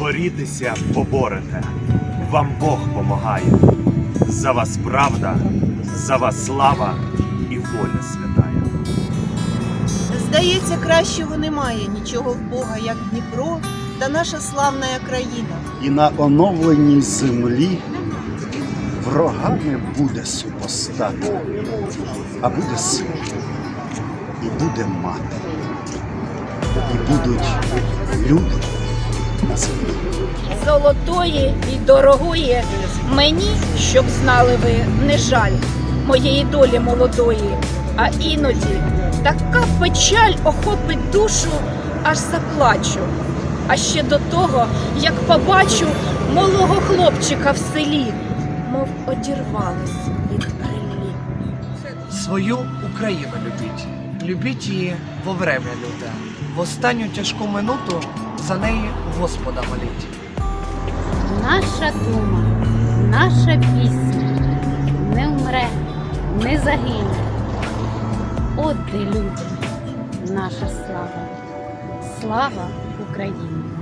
борітеся, поборете. Вам Бог помагає. За вас правда, за вас слава і воля святая. Здається, кращого немає нічого в Бога, як Дніпро та наша славна країна. і на оновленій землі врага не буде супостата, а буде син, і буде мати, і будуть люди на землі. золотої і дорогої мені, щоб знали ви, не жаль моєї долі молодої, а іноді така печаль охопить душу, аж заплачу. А ще до того, як побачу малого хлопчика в селі, мов одірвались від релі. Свою Україну любіть, любіть її во время люте. В останню тяжку минуту за неї Господа моліть. Наша дума, наша пісня не вмре, не загине. От де люди, наша слава, слава Україні!